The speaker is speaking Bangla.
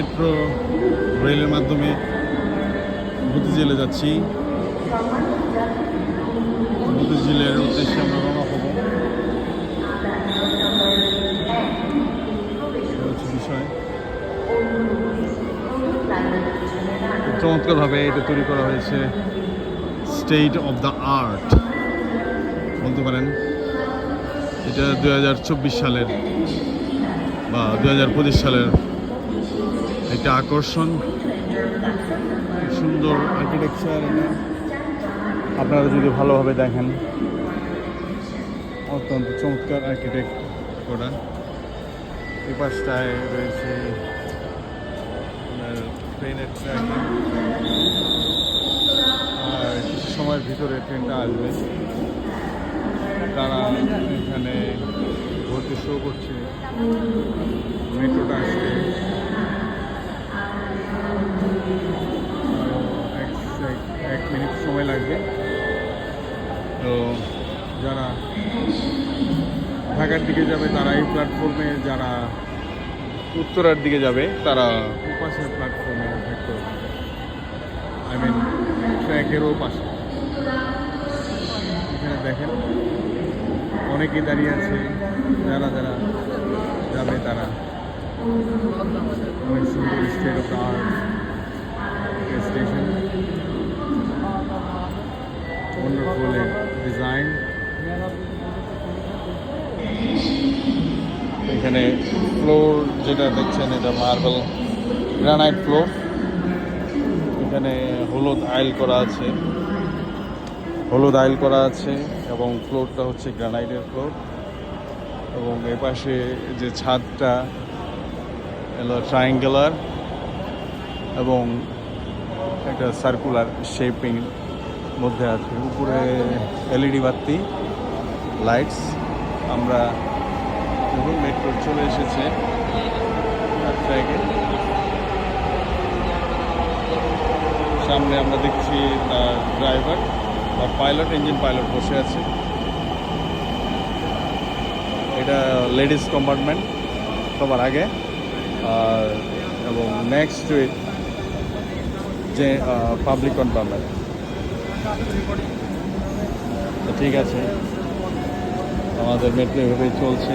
মেট্রো, রেলের মাধ্যমে বুদ্ধিজেলে যাচ্ছি। বুদ্ধিজেলের উদ্দেশ্যে আমরা রওনা হব। বিষয়। চমৎকারভাবে এটা তৈরি করা হয়েছে। স্টেট অফ দ্য আর্ট বলতে পারেন, এটা দু হাজার চব্বিশ সালের বা দু হাজার পঁচিশ সালের একটা আকর্ষণ। সুন্দর আর্কিটেকচার আপনারা যদি ভালোভাবে দেখেন, অত্যন্ত চমৎকার আর্কিটেক্ট করা এই পাশটায় রয়েছে ট্রেনের ট্র্যাক আর কিছু সময়ের ভিতরে ট্রেনটা আসবে। তারা এখানে ভর্তি শো করছে। মেট্রোটা আসবে। তো যারা ঢাকার দিকে যাবে, তারা এই প্ল্যাটফর্মে যারা উত্তরার দিকে যাবে, তারা উপাসের প্ল্যাটফর্মে থাকতে আই মিন ট্র্যাকেরও পাশে এখানে দেখেন, অনেকেই দাঁড়িয়ে আছে, যারা যারা যাবে তারা। অনেক সুন্দর স্টেট অফ আর্ট এখানে ফ্লোর যেটা দেখছেন, এটা মার্বেল গ্রানাইট ফ্লোর এখানে হলুদ আইল করা আছে। হলুদ আইল করা আছে এবং ফ্লোরটা হচ্ছে গ্রানাইটের ফ্লোর এবং এ পাশে যে ছাদটা, এলো ট্রায়াঙ্গুলার এবং একটা সার্কুলার শেপিং মধ্যে আছে। উপরে এলইডি বাতি লাইটস আমরা দেখুন মেট্রো চলে এসেছে। সামনে আমরা দেখছি তার ড্রাইভার বা পাইলট ইঞ্জিন পাইলট বসে আছে। এটা লেডিস কম্পার্টমেন্ট সবার আগে। আর, এবং নেক্সট টু ইট যে পাবলিক কম্পার্টমেন্ট ঠিক আছে। আমাদের মেট্রো এভাবেই চলছে।